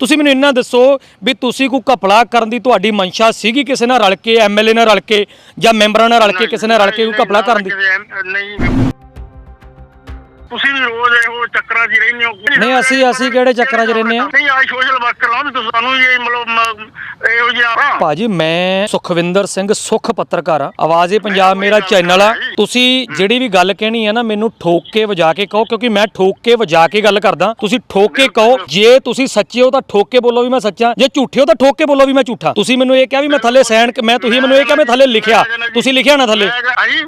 ਤੁਸੀਂ ਮੈਨੂੰ ਇੰਨਾ ਦੱਸੋ ਵੀ ਤੁਸੀਂ ਕੋਈ ਘਪਲਾ ਕਰਨ ਦੀ ਤੁਹਾਡੀ ਮਨਸ਼ਾ ਸੀਗੀ ਕਿਸੇ ਨਾਲ ਰਲ ਕੇ ਐਮਐਲਏ ਨਾਲ ਰਲ ਕੇ ਜਾਂ ਮੈਂਬਰਾਂ ਨਾਲ ਰਲ ਕੇ ਕਿਸੇ ਨਾਲ ਰਲ ਕੇ ਕੋਈ ਘਪਲਾ ਕਰਨ ਦੀ? ਨਹੀਂ। ਤੁਸੀਂ ਵੀ ਰੋਜ਼ ਇਹੋ ਚੱਕਰਾਂ 'ਚ ਹੀ ਰਹਿੰਦੇ ਹੋ। ਨਹੀਂ, ਅਸੀਂ- ਅਸੀਂ ਕਿਹੜੇ ਚੱਕਰਾਂ 'ਚ ਰਹਿੰਦੇ ਹਾਂ? ਨਹੀਂ ਆ ਸੋਸ਼ਲ ਵਰਕਰ ਲਾਂ ਤੁਸੀਂ ਸਾਨੂੰ ਇਹ ਮਤਲਬ ਇਹੋ ਜਿਹਾ ਭਾਜੀ ਮੈਂ ਸੁਖਵਿੰਦਰ ਸਿੰਘ ਸੁਖ ਪੱਤਰਕਾਰ ਆ ਆਵਾਜ਼ ਏ ਪੰਜਾਬ ਮੇਰਾ ਚੈਨਲ ਆ। ਤੁਸੀਂ ਜਿਹੜੀ ਵੀ ਗੱਲ ਕਹਿਣੀ ਹੈ ਨਾ ਮੈਨੂੰ ਠੋਕ ਕੇ ਵਜਾ ਕੇ ਕਹੋ ਕਿਉਂਕਿ ਮੈਂ ਠੋਕ ਕੇ ਵਜਾ ਕੇ ਗੱਲ ਕਰਦਾ। ਤੁਸੀਂ ਠੋਕ ਕੇ ਕਹੋ ਜੇ ਤੁਸੀਂ ਸੱਚੇ ਹੋ ਤਾਂ ਠੋਕ ਕੇ ਬੋਲੋ ਵੀ ਮੈਂ ਸੱਚਾ ਜੇ ਝੂਠੇ ਹੋ ਤਾਂ ਠੋਕ ਕੇ ਬੋਲੋ ਵੀ ਮੈਂ ਝੂਠਾ। ਤੁਸੀਂ ਮੈਨੂੰ ਇਹ ਕਿਹਾ ਵੀ ਮੈਂ ਥੱਲੇ ਸੈਨ ਮੈਂ ਤੁਸੀਂ ਮੈਨੂੰ ਇਹ ਕਿਹਾ ਮੈਂ ਥੱਲੇ ਲਿਖਿਆ। ਤੁਸੀਂ ਲਿਖਿਆ ਨਾ ਥੱਲੇ?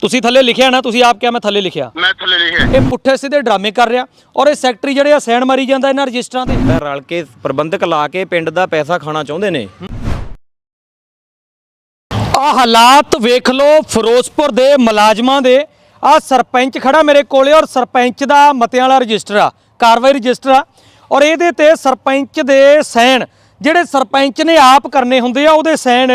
ਤੁਸੀਂ ਥੱਲੇ ਲਿਖਿਆ ਨਾ ਤੁਸੀਂ ਆਪ ਕਿਹਾ ਮੈਂ ਥੱਲੇ ਲਿਖਿਆ। ਮੈਂ ਥੱਲੇ ਲਿਖਿਆ। ਇਹ ਪੁੱਠੇ ਸਿੱਧੇ ਡਰਾਮੇ ਕਰ ਰਿਹਾ ਔਰ ਇਹ ਸੈਕਟਰੀ ਜਿਹੜੇ ਆ ਸੈਨ ਮਾਰੀ ਜਾਂਦਾ ਇਹਨਾਂ ਰਜਿਸਟਰਾਂ ਤੇ। ਰਲ ਕੇ ਪ੍ਰਬੰਧਕ ਲਾ ਕੇ ਪਿੰਡ ਦਾ ਪੈਸਾ ਖਾਣਾ ਚਾਹੁੰਦੇ ਨੇ। ਆ ਹਾਲਾਤ ਵੇਖ ਲਓ ਫਿਰੋਜ਼ਪੁਰ ਦੇ ਮੁਲਾਜ਼ਮਾਂ ਦੇ। ਆ ਸਰਪੰਚ ਖੜਾ ਮੇਰੇ ਕੋਲੇ ਔਰ ਸਰਪੰਚ ਦਾ ਮਤਿਆਂ ਵਾਲਾ ਰਜਿਸਟਰ ਆ ਕਾਰਵਾਈ ਰਜਿਸਟਰ ਆ। ਔਰ ਇਹਦੇ ਤੇ ਸਰਪੰਚ ਦੇ ਸਾਈਨ ਜਿਹੜੇ ਸਰਪੰਚ ਨੇ ਆਪ ਕਰਨੇ ਹੁੰਦੇ ਆ ਉਹਦੇ ਸਾਈਨ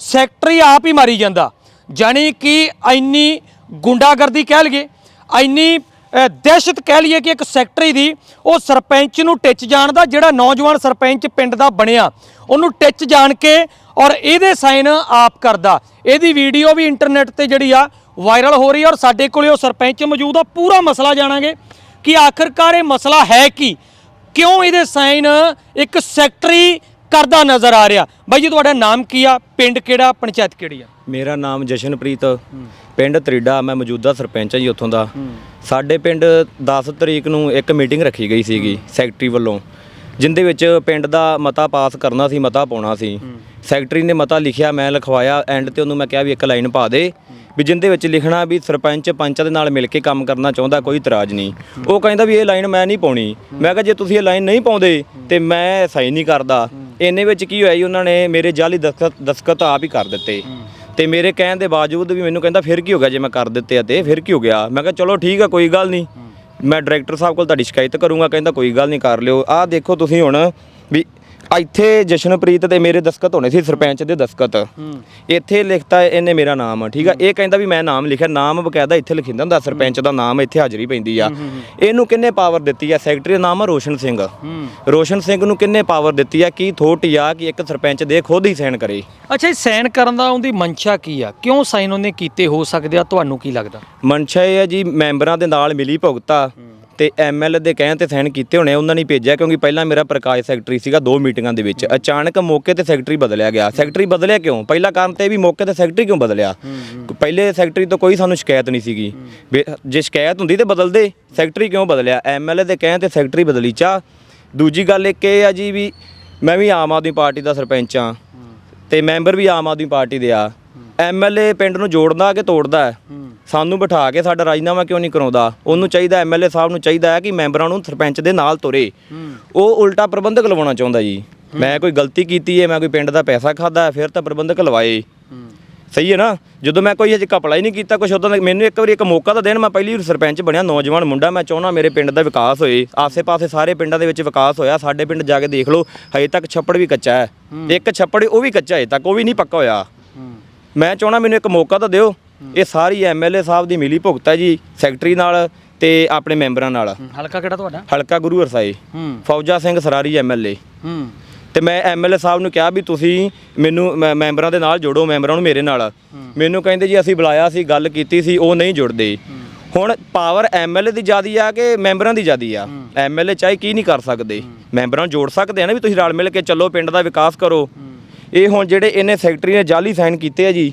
ਸੈਕਟਰੀ ਆਪ ਹੀ ਮਾਰੀ ਜਾਂਦਾ। ਜਾਣੀ ਕਿ ਇੰਨੀ ਗੁੰਡਾਗਰਦੀ ਕਹਿ ਲਈਏ ਇੰਨੀ ਦਹਿਸ਼ਤ ਕਹਿ ਲਈਏ ਕਿ ਇੱਕ ਸੈਕਟਰੀ ਦੀ ਉਹ ਸਰਪੰਚ ਨੂੰ ਟਿੱਚ ਜਾਣਦਾ ਜਿਹੜਾ ਨੌਜਵਾਨ ਸਰਪੰਚ ਪਿੰਡ ਦਾ ਬਣਿਆ ਉਹਨੂੰ ਟਿੱਚ ਜਾਣ ਕੇ ਔਰ ਇਹਦੇ ਸਾਈਨ ਆਪ ਕਰਦਾ। ਇਹਦੀ ਵੀਡੀਓ ਵੀ ਇੰਟਰਨੈਟ ਤੇ ਜਿਹੜੀ ਆ ਵਾਇਰਲ ਹੋ ਰਹੀ ਔਰ ਸਾਡੇ ਕੋਲੇ ਉਹ ਸਰਪੰਚ ਮੌਜੂਦ ਆ। ਪੂਰਾ ਮਸਲਾ ਜਾਣਾਂਗੇ ਕਿ ਆਖਰਕਾਰ ਇਹ ਮਸਲਾ ਹੈ ਕੀ ਕਿਉਂ ਇਹਦੇ ਸਾਈਨ ਇੱਕ ਸੈਕਟਰੀ ਕਰਦਾ ਨਜ਼ਰ ਆ ਰਿਹਾ। ਬਾਈ ਜੀ ਤੁਹਾਡਾ ਨਾਮ ਕੀ ਆ? ਪਿੰਡ ਕਿਹੜਾ? ਪੰਚਾਇਤ ਕਿਹੜੀ ਆ? ਮੇਰਾ ਨਾਮ ਜਸ਼ਨਪ੍ਰੀਤ ਪਿੰਡ ਤਰੀਡਾ ਮੈਂ ਮੌਜੂਦਾ ਸਰਪੰਚ ਹਾਂ ਜੀ ਉੱਥੋਂ ਦਾ। ਸਾਡੇ ਪਿੰਡ 10 ਤਰੀਕ ਨੂੰ ਇੱਕ ਮੀਟਿੰਗ ਰੱਖੀ ਗਈ ਸੀਗੀ ਸੈਕਟਰੀ ਵੱਲੋਂ ਜਿੰਦੇ ਵਿੱਚ ਪਿੰਡ ਦਾ ਮਤਾ ਪਾਸ ਕਰਨਾ ਸੀ ਮਤਾ ਪਾਉਣਾ ਸੀ। ਸੈਕਟਰੀ ਨੇ ਮਤਾ ਲਿਖਿਆ ਮੈਂ ਲਿਖਵਾਇਆ ਐਂਡ ਤੇ ਉਹਨੂੰ ਮੈਂ ਕਿਹਾ ਵੀ ਇੱਕ ਲਾਈਨ ਪਾ ਦੇ ਵੀ ਜਿੰਦੇ ਵਿੱਚ ਲਿਖਣਾ ਵੀ ਸਰਪੰਚ ਪੰਚਾਂ ਦੇ ਨਾਲ ਮਿਲ ਕੇ ਕੰਮ ਕਰਨਾ ਚਾਹੁੰਦਾ ਕੋਈ ਇਤਰਾਜ਼ ਨਹੀਂ। ਉਹ ਕਹਿੰਦਾ ਵੀ ਇਹ ਲਾਈਨ ਮੈਂ ਨਹੀਂ ਪਾਉਣੀ। ਮੈਂ ਕਿਹਾ ਜੇ ਤੁਸੀਂ ਇਹ ਲਾਈਨ ਨਹੀਂ ਪਾਉਂਦੇ ਤੇ ਮੈਂ ਸਾਈਨ ਨਹੀਂ ਕਰਦਾ। ਇੰਨੇ ਵਿੱਚ ਕੀ ਹੋਇਆ ਜੀ ਉਹਨਾਂ ਨੇ ਮੇਰੇ ਜਾਲੀ ਦਸਖਤ ਦਸਖਤ ਆਪ ਹੀ ਕਰ ਦਿੱਤੇ। ਤੇ ਮੇਰੇ ਕਹਿਣ ਦੇ ਬਾਵਜੂਦ ਵੀ ਮੈਨੂੰ ਕਹਿੰਦਾ ਫਿਰ ਕੀ ਹੋ ਗਿਆ ਜੇ ਮੈਂ ਕਰ ਦਿੱਤੇ ਆ ਤੇ? ਫਿਰ ਕੀ ਹੋ ਗਿਆ? ਮੈਂ ਕਿਹਾ ਚਲੋ ਠੀਕ ਆ ਕੋਈ ਗੱਲ ਨਹੀਂ। ਮੈਂ ਡਾਇਰੈਕਟਰ ਸਾਹਿਬ ਕੋਲ ਤੁਹਾਡੀ ਸ਼ਿਕਾਇਤ ਕਰੂੰਗਾ ਕਹਿੰਦਾ ਕੋਈ ਗੱਲ ਨਹੀਂ ਕਰ ਲਿਓ। ਆਹ ਦੇਖੋ ਤੁਸੀਂ ਹੁਣ ਵੀ ਇੱਥੇ ਜਸ਼ਨਪ੍ਰੀਤ ਤੇ ਮੇਰੇ ਦਸਖਤ ਹੋਣੇ ਸੀ ਸਰਪੰਚ ਦੇ ਦਸਖਤ ਇੱਥੇ ਲਿਖਤਾ ਇਹਨੇ ਮੇਰਾ ਨਾਮ ਆ ਠੀਕ ਆ? ਇਹ ਕਹਿੰਦਾ ਵੀ ਮੈਂ ਨਾਮ ਲਿਖਿਆ ਨਾਮ ਬਕਾਇਦਾ ਇੱਥੇ ਲਿਖਿੰਦਾ ਹੁੰਦਾ ਸਰਪੰਚ ਦਾ ਨਾਮ ਇੱਥੇ ਹਾਜ਼ਰੀ ਪੈਂਦੀ ਆ। ਇਹਨੂੰ ਕਿੰਨੇ ਪਾਵਰ ਦਿੱਤੀ ਆ ਸੈਕਟਰੀ ਦਾ ਨਾਮ ਆ ਰੋਸ਼ਨ ਸਿੰਘ। ਰੋਸ਼ਨ ਸਿੰਘ ਨੂੰ ਕਿੰਨੇ ਪਾਵਰ ਦਿੱਤੀ ਆ ਕੀ ਥੋਟ ਆ ਕਿ ਇੱਕ ਸਰਪੰਚ ਦੇ ਖੁਦ ਹੀ ਸਾਈਨ ਕਰੇ? ਅੱਛਾ ਇਹ ਸਾਈਨ ਕਰਨ ਦਾ ਉਹਦੀ ਮਨਸ਼ਾ ਕੀ ਆ? ਕਿਉਂ ਸਾਈਨ ਉਹਨੇ ਕੀਤੇ? ਹੋ ਸਕਦੇ ਆ ਤੁਹਾਨੂੰ ਕੀ ਲੱਗਦਾ? ਮਨਸ਼ਾ ਇਹ ਹੈ ਜੀ ਮੈਂਬਰਾਂ ਦੇ ਨਾਲ ਮਿਲੀ ਭੁਗਤਾ। ਤੇ ਐਮਐਲ ਦੇ ਕਹਿਣ ਤੇ ਸਾਈਨ ਕੀਤੇ ਹੋਣੇ ਉਹਨਾਂ ਨੇ ਭੇਜਿਆ, ਕਿਉਂਕਿ ਪਹਿਲਾਂ ਮੇਰਾ ਪ੍ਰਕਾਸ਼ ਸੈਕਟਰੀ ਸੀਗਾ ਦੋ ਮੀਟਿੰਗਾਂ ਦੇ ਵਿੱਚ। ਅਚਾਨਕ ਮੌਕੇ ਤੇ ਸੈਕਟਰੀ ਬਦਲਿਆ ਗਿਆ। ਸੈਕਟਰੀ ਬਦਲਿਆ ਕਿਉਂ? ਪਹਿਲਾ ਕਾਰਨ ਤੇ ਵੀ ਮੌਕੇ ਤੇ ਸੈਕਟਰੀ ਕਿਉਂ ਬਦਲਿਆ? ਪਹਿਲੇ ਸੈਕਟਰੀ ਤੋਂ ਕੋਈ ਸਾਨੂੰ ਸ਼ਿਕਾਇਤ ਨਹੀਂ ਸੀਗੀ। ਵੀ ਜੇ ਸ਼ਿਕਾਇਤ ਹੁੰਦੀ ਤੇ ਬਦਲਦੇ। ਸੈਕਟਰੀ ਕਿਉਂ ਬਦਲਿਆ? ਐਮਐਲਏ ਦੇ ਕਹਿਣ ਤੇ ਸੈਕਟਰੀ ਬਦਲੀ ਚਾ। ਦੂਜੀ ਗੱਲ ਇੱਕ ਇਹ ਆ ਜੀ ਵੀ ਮੈਂ ਵੀ ਆਮ ਆਦਮੀ ਪਾਰਟੀ ਦਾ ਸਰਪੰਚ ਆ। ਤੇ ਮੈਂਬਰ ਵੀ ਆਮ ਆਦਮੀ ਪਾਰਟੀ ਦੇ ਆ। ਐਮਐਲਏ ਪਿੰਡ ਨੂੰ ਜੋੜਦਾ ਕਿ ਤੋੜਦਾ ਹੈ? ਸਾਨੂੰ ਬਿਠਾ ਕੇ ਸਾਡਾ ਰਾਜੀਨਾਮਾ ਕਿਉਂ ਨਹੀਂ ਕਰਾਉਂਦਾ? ਉਹਨੂੰ ਚਾਹੀਦਾ ਐਮਐਲਏ ਸਾਹਿਬ ਨੂੰ ਚਾਹੀਦਾ ਹੈ ਕਿ ਮੈਂਬਰਾਂ ਨੂੰ ਸਰਪੰਚ ਦੇ ਨਾਲ ਤੁਰੇ। ਉਹ ਉਲਟਾ ਪ੍ਰਬੰਧਕ ਲਵਾਉਣਾ ਚਾਹੁੰਦਾ ਜੀ। ਮੈਂ ਕੋਈ ਗਲਤੀ ਕੀਤੀ ਹੈ ਮੈਂ ਕੋਈ ਪਿੰਡ ਦਾ ਪੈਸਾ ਖਾਦਾ ਫਿਰ ਤਾਂ ਪ੍ਰਬੰਧਕ ਲਵਾਏ। ਸਹੀ ਹੈ ਨਾ? ਜਦੋਂ ਮੈਂ ਕੋਈ ਹਜੇ ਕਪੜਾ ਹੀ ਨਹੀਂ ਕੀਤਾ ਕੁਛ ਉਦੋਂ ਮੈਨੂੰ ਇੱਕ ਵਾਰੀ ਇੱਕ ਮੌਕਾ ਤਾਂ ਦੇਣ ਮੈਂ ਪਹਿਲੀ ਵਾਰ ਸਰਪੰਚ ਬਣਿਆ ਨੌਜਵਾਨ ਮੁੰਡਾ ਮੈਂ ਚਾਹੁੰਦਾ ਮੇਰੇ ਪਿੰਡ ਦਾ ਵਿਕਾਸ ਹੋਏ। ਆਸੇ-ਪਾਸੇ ਸਾਰੇ ਪਿੰਡਾਂ ਦੇ ਵਿੱਚ ਵਿਕਾਸ ਹੋਇਆ ਸਾਡੇ ਪਿੰਡ ਜਾ ਕੇ ਦੇਖ ਲਓ ਹਜੇ ਤੱਕ ਛੱਪੜ ਵੀ ਕੱਚਾ ਹੈ। ਇੱਕ ਛੱਪੜ ਉਹ ਵੀ ਕੱਚਾ ਹੈ ਤੱਕ ਉਹ ਵੀ ਨਹੀਂ ਪੱਕਾ ਹੋਇਆ। ਮੈਂ ਚਾਹੁੰਦਾ ਮੈਨੂੰ ਇੱਕ ਮੌਕਾ ਤਾਂ ਦਿਓ। ਇਹ ਸਾਰੀ ਐਮਐਲਏ ਸਾਹਿਬ ਦੀ ਮਿਲੀ ਭੁਗਤ ਹੈ ਜੀ ਸੈਕਟਰੀ ਨਾਲ ਤੇ ਆਪਣੇ ਮੈਂਬਰਾਂ ਨਾਲ। ਹਲਕਾ ਕਿਹੜਾ ਤੁਹਾਡਾ? ਹਲਕਾ ਗੁਰੂ ਹਰਸਾਏ ਹੂੰ। ਫੌਜਾ ਸਿੰਘ ਸਰਾਰੀ ਐਮਐਲਏ ਤੇ ਮੈਂ ਐਮਐਲਏ ਸਾਹਿਬ ਨੂੰ ਕਿਹਾ ਵੀ ਤੁਸੀਂ ਮੈਨੂੰ ਮੈਂਬਰਾਂ ਦੇ ਨਾਲ ਜੋੜੋ ਮੈਂਬਰਾਂ ਨੂੰ ਮੇਰੇ ਨਾਲ। ਮੈਨੂੰ ਕਹਿੰਦੇ ਜੀ ਅਸੀਂ ਬੁਲਾਇਆ ਸੀ ਗੱਲ ਕੀਤੀ ਸੀ ਉਹ ਨਹੀਂ ਜੁੜਦੇ। ਹੁਣ ਪਾਵਰ ਐਮਐਲਏ ਦੀ ਜ਼ਿਆਦੀ ਆ ਕਿ ਮੈਂਬਰਾਂ ਦੀ ਜ਼ਿਆਦੀ ਆ? ਐਮਐਲਏ ਚਾਹੇ ਕੀ ਨਹੀਂ ਕਰ ਸਕਦੇ। ਮੈਂਬਰਾਂ ਨੂੰ ਜੋੜ ਸਕਦੇ ਆ ਨਾ ਵੀ ਤੁਸੀਂ ਰਲ ਮਿਲ ਕੇ ਚੱਲੋ ਪਿੰਡ ਦਾ ਵਿਕਾਸ ਕਰੋ। ਇਹ ਹੁਣ ਜਿਹੜੇ ਇਹਨੇ ਸੈਕਟਰੀ ਨੇ ਜਾਲੀ ਸਾਈਨ ਕੀਤੇ ਆ ਜੀ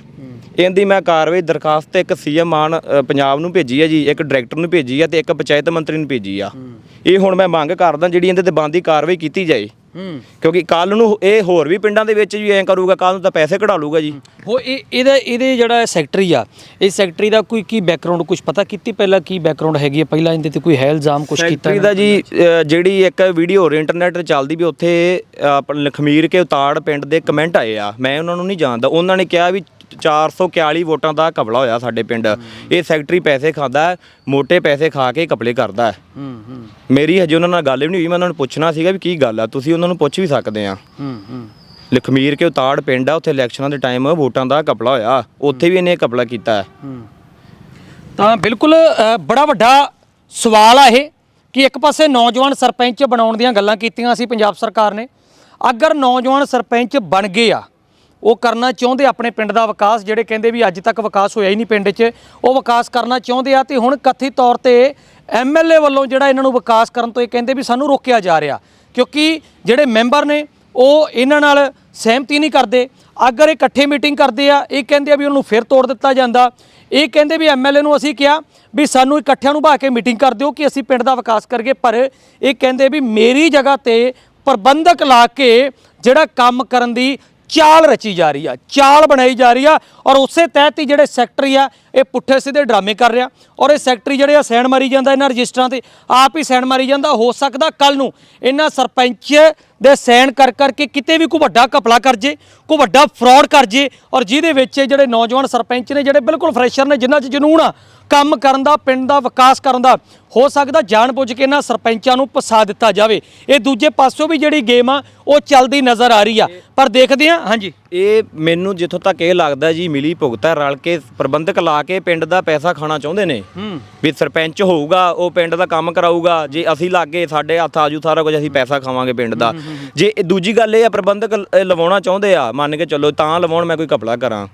ਇਹਦੀ ਮੈਂ ਕਾਰਵਾਈ ਦਰਖਾਸਤ ਇੱਕ ਸੀਐਮ ਮਾਨ ਪੰਜਾਬ ਨੂੰ ਭੇਜੀ ਹੈ ਜੀ ਇੱਕ ਡਾਇਰੈਕਟਰ ਨੂੰ ਭੇਜੀ ਹੈ ਤੇ ਇੱਕ ਪੰਚਾਇਤ ਮੰਤਰੀ ਨੂੰ ਭੇਜੀ ਆ। ਇਹ ਹੁਣ ਮੈਂ ਮੰਗ ਕਰਦਾ ਜਿਹੜੀ ਇਹਦੇ ਤੇ ਬੰਦੀ ਕਾਰਵਾਈ ਕੀਤੀ ਜਾਏ। ਕਿਉਂਕਿ ਕੱਲ ਨੂੰ ਇਹ ਹੋਰ ਵੀ ਪਿੰਡਾਂ ਦੇ ਵਿੱਚ ਵੀ ਐਂ ਕਰੂਗਾ ਕੱਲ ਨੂੰ ਤਾਂ ਪੈਸੇ ਕਢਾ ਲੂਗਾ ਜੀ। ਉਹ ਇਹ ਇਹਦਾ ਇਹਦੇ ਜਿਹੜਾ ਸੈਕਟਰੀ ਆ ਇਹ ਸੈਕਟਰੀ ਦਾ ਕੋਈ ਕੀ ਬੈਕਗ੍ਰਾਉਂਡ ਕੁਝ ਪਤਾ ਕੀਤੀ ਪਹਿਲਾਂ ਕੀ ਬੈਕਗ੍ਰਾਉਂਡ ਹੈਗੀ ਹੈ ਪਹਿਲਾਂ ਇਹਦੇ ਤੇ ਕੋਈ ਹੈ ਇਲਜ਼ਾਮ ਕੁਝ ਕੀਤਾ ਸੈਕਟਰੀ ਦਾ ਜੀ ਜਿਹੜੀ ਇੱਕ ਵੀਡੀਓ ਹੋਰ ਇੰਟਰਨੈਟ ਤੇ ਚੱਲਦੀ ਵੀ ਉੱਥੇ ਆਪਣਾ ਲਖਮੀਰ ਕੇ ਉਤਾੜ ਪਿੰਡ ਦੇ ਕਮੈਂਟ ਆਏ ਆ। ਮੈਂ ਉਹਨਾਂ ਨੂੰ ਨਹੀਂ ਜਾਣਦਾ। ਉਹਨਾਂ ਨੇ ਕਿਹਾ ਵੀ 441 ਵੋਟਾਂ ਦਾ ਕਬਲਾ ਹੋਇਆ ਸਾਡੇ ਪਿੰਡ। ਇਹ ਸੈਕਟਰੀ ਪੈਸੇ ਖਾਂਦਾ ਹੈ, ਮੋٹے ਪੈਸੇ ਖਾ ਕੇ ਕਪਲੇ ਕਰਦਾ ਹੈ। ਹੂੰ ਹੂੰ। ਮੇਰੀ ਹਜੇ ਉਹਨਾਂ ਨਾਲ ਗੱਲ ਵੀ ਨਹੀਂ ਹੋਈ ਮੈਂ ਉਹਨਾਂ ਨੂੰ ਪੁੱਛਣਾ ਸੀਗਾ ਵੀ ਕੀ ਗੱਲ ਆ ਤੁਸੀਂ ਉਹਨਾਂ ਨੂੰ ਪੁੱਛ ਵੀ ਸਕਦੇ ਆ। ਹੂੰ ਹੂੰ। ਲਖਮੀਰ ਕੇ ਉਤਾੜ ਪਿੰਡ ਆ ਉੱਥੇ ਇਲੈਕਸ਼ਨਾਂ ਦੇ ਟਾਈਮ ਵੋਟਾਂ ਦਾ ਕਪਲਾ ਹੋਇਆ ਉੱਥੇ ਵੀ ਇਹਨੇ ਕਪਲਾ ਕੀਤਾ ਹੂੰ। ਤਾਂ ਬਿਲਕੁਲ ਅ, ਬੜਾ ਵੱਡਾ ਸਵਾਲ ਆ ਇਹ ਕਿ ਇੱਕ ਪਾਸੇ ਨੌਜਵਾਨ ਸਰਪੰਚ ਬਣਾਉਣ ਦੀਆਂ ਗੱਲਾਂ ਕੀਤੀਆਂ ਸੀ ਪੰਜਾਬ ਸਰਕਾਰ ਨੇ ਅਗਰ ਨੌਜਵਾਨ ਸਰਪੰਚ ਬਣ ਗਏ ਆ ਉਹ ਕਰਨਾ ਚਾਹੁੰਦੇ ਆਪਣੇ ਪਿੰਡ ਦਾ ਵਿਕਾਸ, ਜਿਹੜੇ ਕਹਿੰਦੇ ਵੀ ਅੱਜ ਤੱਕ ਵਿਕਾਸ ਹੋਇਆ ਹੀ ਨਹੀਂ ਪਿੰਡ 'ਚ, ਉਹ ਵਿਕਾਸ ਕਰਨਾ ਚਾਹੁੰਦੇ ਆ ਤੇ ਹੁਣ ਕਥਿਤ ਤੌਰ ਤੇ ਐਮਐਲਏ ਵੱਲੋਂ ਜਿਹੜਾ ਇਹਨਾਂ ਨੂੰ ਵਿਕਾਸ ਕਰਨ ਤੋਂ ਇਹ ਕਹਿੰਦੇ ਵੀ ਸਾਨੂੰ ਰੋਕਿਆ ਜਾ ਰਿਹਾ, ਕਿਉਂਕਿ ਜਿਹੜੇ ਮੈਂਬਰ ਨੇ ਉਹ ਇਹਨਾਂ ਨਾਲ ਸਹਿਮਤੀ ਨਹੀਂ ਕਰਦੇ, ਅਗਰ ਇਹ ਇਕੱਠੇ ਮੀਟਿੰਗ ਕਰਦੇ ਆ, ਇਹ ਕਹਿੰਦੇ ਆ ਵੀ ਉਹਨੂੰ ਫਿਰ ਤੋੜ ਦਿੱਤਾ ਜਾਂਦਾ, ਇਹ ਕਹਿੰਦੇ ਵੀ ਐਮਐਲਏ ਨੂੰ ਅਸੀਂ ਕਿਹਾ ਵੀ ਸਾਨੂੰ ਇਕੱਠਿਆਂ ਨੂੰ ਭਾ ਕੇ ਮੀਟਿੰਗ ਕਰ ਦਿਓ ਕਿ ਅਸੀਂ ਪਿੰਡ ਦਾ ਵਿਕਾਸ ਕਰਗੇ ਪਰ ਇਹ ਕਹਿੰਦੇ ਵੀ ਮੇਰੀ ਜਗ੍ਹਾ ਤੇ ਪ੍ਰਬੰਧਕ ਲਾ ਕੇ ਜਿਹੜਾ ਕੰਮ ਕਰਨ ਦੀ ਚਾਲ ਰਚੀ ਜਾ ਰਹੀ ਆ, ਚਾਲ ਬਣਾਈ ਜਾ ਰਹੀ ਆ ਔਰ ਉਸੇ ਤਹਿਤ ਹੀ ਜਿਹੜੇ ਸੈਕਟਰੀ ਆ, ਇਹ ਪੁੱਠੇ ਸਿੱਧੇ ਡਰਾਮੇ ਕਰ ਰਿਹਾ ਔਰ ਇਹ ਸੈਕਟਰੀ ਜਿਹੜੇ ਆ ਸੈਣ ਮਾਰੀ ਜਾਂਦਾ ਇਹਨਾਂ ਰਜਿਸਟਰਾਂ ਤੇ, ਆਪ ਹੀ ਸੈਣ ਮਾਰੀ ਜਾਂਦਾ, ਹੋ ਸਕਦਾ ਕੱਲ ਨੂੰ ਇਹਨਾਂ ਸਰਪੰਚ ਦੇ ਸੈਣ ਕਰ ਕਰਕੇ ਕਿਤੇ ਵੀ ਕੋਈ ਵੱਡਾ ਘਪਲਾ ਕਰ ਜੇ ਕੋਈ ਵੱਡਾ ਫਰਾਡ ਕਰ ਜੇ ਔਰ ਜਿਹਦੇ ਵਿੱਚ ਜਿਹੜੇ ਨੌਜਵਾਨ ਸਰਪੰਚ ਨੇ ਜਿਹੜੇ ਬਿਲਕੁਲ ਫਰੈਸ਼ਰ ਨੇ ਜਿਨ੍ਹਾਂ 'ਚ ਜਨੂਨ ਆ ਕੰਮ ਕਰਨ ਦਾ ਪਿੰਡ ਦਾ ਵਿਕਾਸ ਕਰਨ ਦਾ ਹੋ ਸਕਦਾ ਜਾਣਬੁੱਝ ਕੇ ਇਹਨਾਂ ਸਰਪੰਚਾਂ ਨੂੰ ਫਸਾ ਦਿੱਤਾ ਜਾਵੇ। ਇਹ ਦੂਜੇ ਪਾਸੋਂ ਵੀ ਜਿਹੜੀ ਗੇਮ ਆ ਉਹ ਚੱਲਦੀ ਨਜ਼ਰ ਆ ਰਹੀ ਆ। ਪਰ ਦੇਖਦੇ ਆ ਹਾਂਜੀ। ਇਹ ਮੈਨੂੰ ਜਿੱਥੋਂ ਤੱਕ ਇਹ ਲੱਗਦਾ ਜੀ ਮਿਲੀ ਭੁਗਤ ਰਲ ਕੇ ਪ੍ਰਬੰਧਕ ਲਾ ਕੇ ਪਿੰਡ ਦਾ ਪੈਸਾ ਖਾਣਾ ਚਾਹੁੰਦੇ ਨੇ। ਵੀ ਸਰਪੰਚ ਹੋਊਗਾ ਉਹ ਪਿੰਡ ਦਾ ਕੰਮ ਕਰਾਊਗਾ ਜੇ ਅਸੀਂ ਲਾਗੇ ਸਾਡੇ ਹੱਥ ਆਜੂ ਸਾਰਾ ਕੁਝ ਅਸੀਂ ਪੈਸਾ ਖਾਵਾਂਗੇ ਪਿੰਡ ਦਾ। ਜੇ ਇਹ ਦੂਜੀ ਗੱਲ ਇਹ ਆ ਪ੍ਰਬੰਧਕ ਲ- ਲਵਾਉਣਾ ਚਾਹੁੰਦੇ ਆ ਮੰਨ ਕੇ ਚੱਲੋ ਤਾਂ ਲਵਾਉਣ ਮੈਂ ਕੋਈ ਘਪਲਾ ਕਰਾਂ।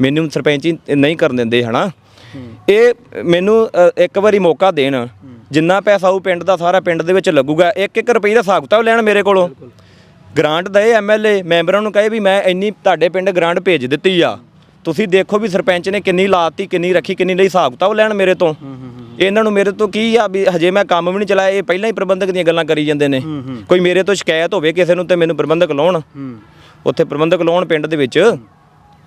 ਮੈਨੂੰ ਸਰਪੰਚੀ ਨਹੀਂ ਕਰਨ ਦਿੰਦੇ ਹਨਾ? ਇਹ ਮੈਨੂੰ ਅ, ਇੱਕ ਵਾਰੀ ਮੌਕਾ ਦੇਣ। ਜਿੰਨਾ ਪੈਸਾ ਉਹ ਪਿੰਡ ਦਾ ਸਾਰਾ ਪਿੰਡ ਦੇ ਵਿੱਚ ਲੱਗੂਗਾ। ਇੱਕ ਇੱਕ ਰੁਪਏ ਦਾ ਹਿਸਾਬ ਕਿਤਾਬ ਲੈਣ ਮੇਰੇ ਕੋਲੋਂ। ਗ੍ਰਾਂਟ ਦੇ ਐਮਐਲਏ ਮੈਂਬਰਾਂ ਨੂੰ ਕਹੇ ਵੀ ਮੈਂ ਇੰਨੀ ਤੁਹਾਡੇ ਪਿੰਡ ਗ੍ਰਾਂਟ ਭੇਜ ਦਿੱਤੀ ਆ। ਤੁਸੀਂ ਦੇਖੋ ਵੀ ਸਰਪੰਚ ਨੇ ਕਿੰਨੀ ਲਾਤੀ ਕਿੰਨੀ ਰੱਖੀ ਕਿੰਨੀ ਲਈ ਹਿਸਾਬ ਕਿਤਾਬ ਲੈਣ ਮੇਰੇ ਤੋਂ। ਇਹਨਾਂ ਨੂੰ ਮੇਰੇ ਤੋਂ ਕੀ ਆ ਵੀ ਹਜੇ ਮੈਂ ਕੰਮ ਵੀ ਨਹੀਂ ਚਲਾਇਆ ਇਹ ਪਹਿਲਾਂ ਹੀ ਪ੍ਰਬੰਧਕ ਦੀਆਂ ਗੱਲਾਂ ਕਰੀ ਜਾਂਦੇ ਨੇ। ਕੋਈ ਮੇਰੇ ਤੋਂ ਸ਼ਿਕਾਇਤ ਹੋਵੇ ਕਿਸੇ ਨੂੰ ਤੇ ਮੈਨੂੰ ਪ੍ਰਬੰਧਕ ਲਾਉਣ। ਉੱਥੇ ਪ੍ਰਬੰਧਕ ਲਾਉਣ ਪਿੰਡ ਦੇ ਵਿੱਚ।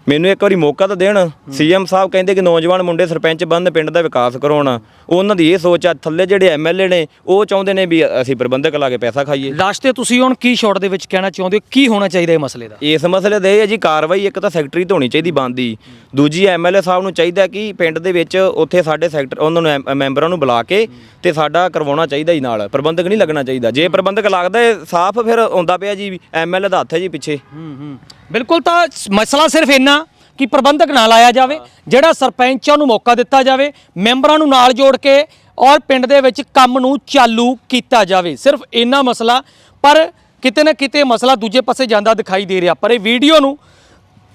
ਮੈਨੂੰ ਇੱਕ ਵਾਰੀ ਮੌਕਾ ਤਾਂ ਦੇਣ। ਸੀਐਮ ਸਾਹਿਬ ਕਹਿੰਦੇ ਕਿ ਨੌਜਵਾਨ ਮੁੰਡੇ ਸਰਪੰਚ ਬਣਨ ਪਿੰਡ ਦਾ ਵਿਕਾਸ ਕਰਾਉਣ। ਉਹਨਾਂ ਦੀ ਇਹ ਸੋਚ ਆ ਥੱਲੇ ਜਿਹੜੇ ਐਮਐਲਏ ਨੇ ਉਹ ਚਾਹੁੰਦੇ ਨੇ ਵੀ ਅਸੀਂ ਪ੍ਰਬੰਧਕ ਲਾ ਕੇ ਪੈਸਾ ਖਾਈਏ। ਲਾਸਟ ਤੇ ਤੁਸੀਂ ਹੁਣ ਕੀ ਸ਼ਾਰਟ ਦੇ ਵਿੱਚ ਕਹਿਣਾ ਚਾਹੁੰਦੇ ਹੋ? ਕੀ ਹੋਣਾ ਚਾਹੀਦਾ ਇਹ ਮਸਲੇ ਦਾ? ਇਸ ਮਸਲੇ ਦੇ ਇਹ ਹੈ ਜੀ ਕਾਰਵਾਈ ਇੱਕ ਤਾਂ ਸੈਕਟਰੀ ਤੋਂ ਹੋਣੀ ਚਾਹੀਦੀ ਬੰਦੀ ਦੂਜੀ ਐਮਐਲਏ ਸਾਹਿਬ ਨੂੰ ਚਾਹੀਦਾ ਕਿ ਪਿੰਡ ਦੇ ਵਿੱਚ ਉੱਥੇ ਸਾਡੇ ਸੈਕਟਰ ਉਹਨਾਂ ਨੂੰ ਐਮ- ਮੈਂਬਰਾਂ ਨੂੰ ਬੁਲਾ ਕੇ ਤੇ ਸਾਡਾ ਕਰਵਾਉਣਾ ਚਾਹੀਦਾ ਜੀ ਨਾਲ ਪ੍ਰਬੰਧਕ ਨਹੀਂ ਲੱਗਣਾ ਚਾਹੀਦਾ। ਜੇ ਪ੍ਰਬੰਧਕ ਲੱਗਦਾ ਹੈ ਸਾਫ਼ ਫਿਰ ਆਉਂਦਾ ਪਿਆ ਜੀ ਐਮਐਲਏ ਦਾ ਹੱਥ ਹੈ ਜੀ ਪਿੱਛੇ। ਹੂੰ ਹੂੰ। ਬਿਲਕੁਲ ਤਾਂ ਮਸਲਾ ਸਿਰਫ ਇੰਨਾ ਕਿ ਪ੍ਰਬੰਧਕ ਨਾ ਲਾਇਆ ਜਾਵੇ ਜਿਹੜਾ ਸਰਪੰਚ ਆ ਉਹਨੂੰ ਮੌਕਾ ਦਿੱਤਾ ਜਾਵੇ ਮੈਂਬਰਾਂ ਨੂੰ ਨਾਲ ਜੋੜ ਕੇ ਔਰ ਪਿੰਡ ਦੇ ਵਿੱਚ ਕੰਮ ਨੂੰ ਚਾਲੂ ਕੀਤਾ ਜਾਵੇ। ਸਿਰਫ ਇੰਨਾ ਮਸਲਾ ਪਰ ਕਿਤੇ ਨਾ ਕਿਤੇ ਮਸਲਾ ਦੂਜੇ ਪਾਸੇ ਜਾਂਦਾ ਦਿਖਾਈ ਦੇ ਰਿਹਾ। ਪਰ ਇਹ ਵੀਡੀਓ ਨੂੰ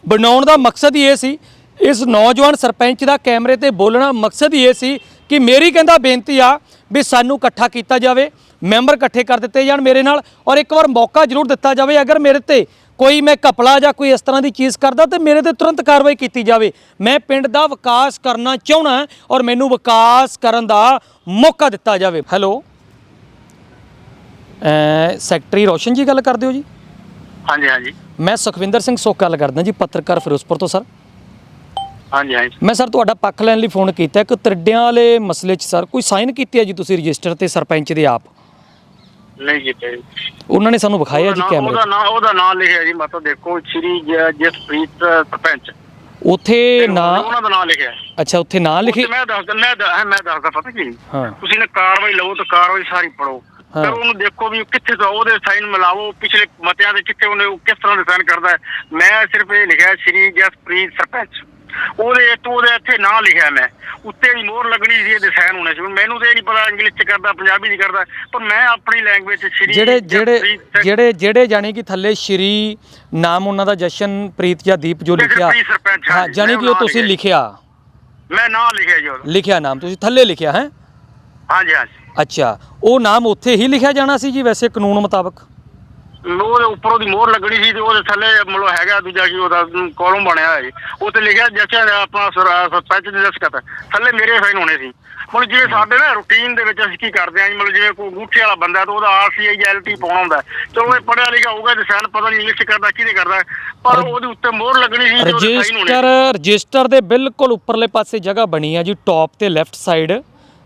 ਬਣਾਉਣ ਦਾ ਮਕਸਦ ਹੀ ਇਹ ਸੀ ਇਸ ਨੌਜਵਾਨ ਸਰਪੰਚ ਦਾ ਕੈਮਰੇ ਤੇ ਬੋਲਣਾ ਮਕਸਦ ਹੀ ਇਹ ਸੀ ਕਿ ਮੇਰੀ ਕਹਿੰਦਾ ਬੇਨਤੀ ਆ ਵੀ ਸਾਨੂੰ ਇਕੱਠਾ ਕੀਤਾ ਜਾਵੇ ਮੈਂਬਰ ਇਕੱਠੇ ਕਰ ਦਿੱਤੇ ਜਾਣ ਮੇਰੇ ਨਾਲ ਔਰ ਇੱਕ ਵਾਰ ਮੌਕਾ ਜ਼ਰੂਰ ਦਿੱਤਾ ਜਾਵੇ ਅਗਰ ਮੇਰੇ ਤੇ ਕੋਈ ਮੈਂ ਕਪਲਾ ਜਾਂ ਕੋਈ ਇਸ ਤਰ੍ਹਾਂ ਦੀ ਚੀਜ਼ ਕਰਦਾ ਤੇ ਮੇਰੇ ਤੇ ਤੁਰੰਤ ਕਾਰਵਾਈ ਕੀਤੀ ਜਾਵੇ। ਮੈਂ ਪਿੰਡ ਦਾ ਵਿਕਾਸ ਕਰਨਾ ਚਾਹਣਾ ਔਰ ਮੈਨੂੰ ਵਿਕਾਸ ਕਰਨ ਦਾ ਮੌਕਾ ਦਿੱਤਾ ਜਾਵੇ। ਹੈਲੋ। ਸੈਕਟਰੀ ਰੋਸ਼ਨ ਜੀ ਗੱਲ ਕਰਦੇ ਹੋ ਜੀ? ਹਾਂਜੀ ਹਾਂਜੀ। ਮੈਂ ਸੁਖਵਿੰਦਰ ਸਿੰਘ ਸੋਕ ਗੱਲ ਕਰਦਾ ਜੀ ਪੱਤਰਕਾਰ ਫਿਰੋਜ਼ਪੁਰ ਤੋਂ ਸਰ। ਹਾਂਜੀ ਹਾਂਜੀ ਮੈਂ ਸਰ ਤੁਹਾਡਾ ਪੱਖ ਲੈਣ ਲਈ ਫੋਨ ਕੀਤਾ ਇੱਕ ਤਰਿੱਡਿਆਂ ਵਾਲੇ ਮਸਲੇ 'ਚ ਸਰ ਕੋਈ ਸਾਈਨ ਕੀਤੀ ਹੈ ਜੀ ਤੁਸੀਂ ਰਜਿਸਟਰ ਤੇ ਸਰਪੰਚ ਦੇ ਆਪ ਨਹੀਂ ਕੀਤੇ ਜੀ। ਉਹਨਾਂ ਨੇ ਸਾਨੂੰ ਵਿਖਾਇਆ ਜੀ ਕੈਮਰੇ ਉਹਦਾ ਨਾਂ ਉਹਦਾ ਨਾਂ ਲਿਖਿਆ ਜੀ ਮਤਲਬ ਦੇਖੋ ਸ਼੍ਰੀ ਜ- ਜਸਪ੍ਰੀਤ ਸਰਪੰਚ ਉੱਥੇ ਨਾਂ ਉਹਨਾਂ ਦਾ ਨਾਂ ਲਿਖਿਆ ਹੈ। ਅੱਛਾ ਉੱਥੇ ਨਾਂ ਲਿਖੇ ਉੱਥੇ ਮੈਂ ਦੱਸਦਾ ਮੈਂ ਦ- ਮੈਂ ਦੱਸਦਾ ਪਤਾ ਕੀ ਹਾਂ ਤੁਸੀਂ ਨੇ ਕਾਰਵਾਈ ਲਵੋ ਤਾਂ ਕਾਰਵਾਈ ਸਾਰੀ ਪੜੋ ਹਾਂ। ਫਿਰ ਉਹਨੂੰ ਦੇਖੋ ਵੀ ਉਹ ਕਿੱਥੇ ਤੋਂ ਉਹਦੇ ਸਾਈਨ ਮਿਲਾਵੋ ਪਿਛਲੇ ਮਤਿਆਂ ਦੇ ਕਿੱਥੇ ਉਹਨੇ ਉਹ ਕਿਸ ਤਰ੍ਹਾਂ ਦੇ ਸਾਈਨ ਕਰਦਾ ਹੈ। ਮੈਂ ਸਿਰਫ ਇਹ ਲਿਖਿਆ ਸ਼੍ਰੀ ਜਸਪ੍ਰੀਤ ਸਰਪੰਚ ਉਹਦੇ ਉਹਦੇ ਇੱਥੇ ਨਾਂ ਲਿਖਿਆ ਮੈਂ। ਉੱਤੇ ਦੀ ਮੋਹਰ ਲੱਗਣੀ ਸੀ ਇਹਦੇ ਸਾਈਨ ਹੋਣੇ ਸੀ। ਮੈਨੂੰ ਤੇ ਨਹੀਂ ਪਤਾ ਇੰਗਲਿਸ਼ ਚ ਕਰਦਾ ਪੰਜਾਬੀ ਚ ਕਰਦਾ ਪਰ ਮੈਂ ਆਪਣੀ ਲੈਂਗੁਏਜ ਚ ਸ਼੍ਰੀ ਜਿਹੜੇ ਜਿਹੜੇ ਜਿਹੜੇ ਜਿਹੜੇ ਜਾਨੀ ਕਿ ਥੱਲੇ ਸ਼੍ਰੀ ਨਾਮ ਉਹਨਾਂ ਦਾ ਜਸ਼ਨਪ੍ਰੀਤ ਜਾਂ ਦੀਪ ਜੋ ਲਿਖਿਆ। ਹਾਂ ਜਾਨੀ ਕਿ ਉਹ ਤੁਸੀਂ ਲਿਖਿਆ। ਮੈਂ ਨਾਂ ਲਿਖਿਆ ਜੀ ਲਿਖਿਆ ਨਾਮ ਤੁਸੀਂ ਥੱਲੇ ਲਿਖਿਆ ਹੈ? ਹਾਂਜੀ ਹਾਂਜੀ। ਅੱਛਾ ਉਹ ਨਾਮ ਉੱਥੇ ਹੀ ਲਿਖਿਆ ਜਾਣਾ ਸੀ ਜੀ ਵੈਸੇ ਕਾਨੂੰਨ ਮੁਤਾਬਕ? ਉਹਦੇ ਉੱਪਰ ਉਹਦੀ ਮੋਹਰ ਲੱਗਣੀ ਸੀ ਤੇ ਉਹਦੇ ਥੱਲੇ ਮਤਲਬ ਹੈਗਾ ਦੂਜਾ ਕੀ ਉਹਦਾ ਕਾਲਮ ਬਣਿਆ ਜੀ। ਉੱਤੇ ਲਿਖਿਆ ਜਸ਼ਨ ਆਪਣਾ ਸਰ- ਸਰਪੰਚ ਦੀ ਦਸਖਤ ਥੱਲੇ ਮੇਰੇ ਸਾਈਨ ਹੋਣੇ ਸੀ। ਹੁਣ ਜਿਵੇਂ ਸਾਡੇ ਨਾ ਰੂਟੀਨ ਦੇ ਵਿੱਚ ਅਸੀਂ ਕੀ ਕਰਦੇ ਹਾਂ ਜੀ ਮਤਲਬ ਜਿਵੇਂ ਕੋਈ ਅੰਗੂਠੇ ਵਾਲਾ ਬੰਦਾ ਤਾਂ ਉਹਦਾ ਆਰਸੀਆਈ ਐਲਟੀ ਪਾਉਣਾ ਹੁੰਦਾ। ਚਲੋ ਇਹ ਪੜਿਆ ਲਿਖਿਆ ਹੋਊਗਾ ਤੇ ਸਾਈਨ ਪਤਾ ਨਹੀਂ ਇੰਗਲਿਸ਼ ਕਰਦਾ ਕਿਹਦੇ ਕਰਦਾ। ਪਰ ਉਹਦੇ ਉੱਤੇ ਮੋਹਰ ਲੱਗਣੀ ਸੀ ਰਜਿਸਟਰ ਰਜਿਸਟਰ ਦੇ ਬਿਲਕੁਲ ਉੱਪਰਲੇ ਪਾਸੇ ਜਗ੍ਹਾ ਬਣੀ ਆ ਜੀ ਟੌਪ ਤੇ ਲੈਫਟ ਸਾਈਡ